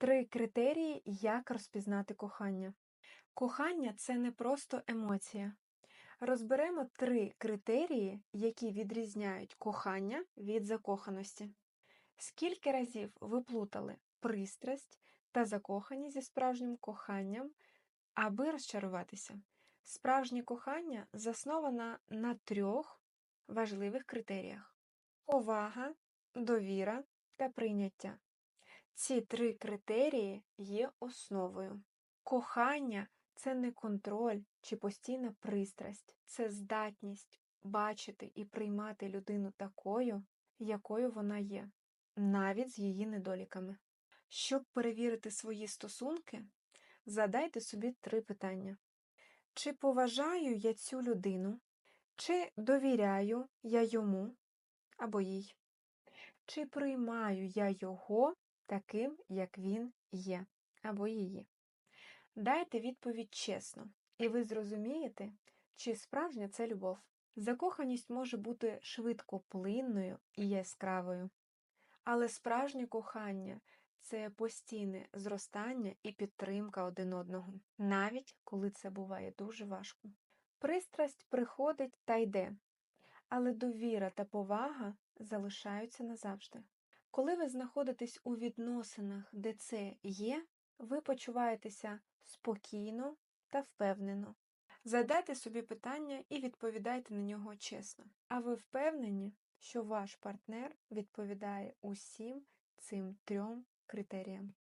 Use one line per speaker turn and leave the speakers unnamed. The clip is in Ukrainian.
Три критерії, як розпізнати кохання. Кохання це не просто емоція. Розберемо три критерії, які відрізняють кохання від закоханості. Скільки разів ви плутали пристрасть та закоханість зі справжнім коханням, аби розчаруватися? Справжнє кохання засноване на трьох важливих критеріях: повага, довіра та прийняття. Ці три критерії є основою. Кохання це не контроль чи постійна пристрасть, це здатність бачити і приймати людину такою, якою вона є, навіть з її недоліками. Щоб перевірити свої стосунки, задайте собі три питання: чи поважаю я цю людину, чи довіряю я йому або їй, чи приймаю я його таким, як він є, або її. Дайте відповідь чесно, і ви зрозумієте, чи справжня це любов. Закоханість може бути швидкоплинною і яскравою, але справжнє кохання це постійне зростання і підтримка один одного, навіть коли це буває дуже важко. Пристрасть приходить та йде, але довіра та повага залишаються назавжди. Коли ви знаходитесь у відносинах, де це є, ви почуваєтеся спокійно та впевнено. Задайте собі питання і відповідайте на нього чесно. А ви впевнені, що ваш партнер відповідає усім цим трьом критеріям?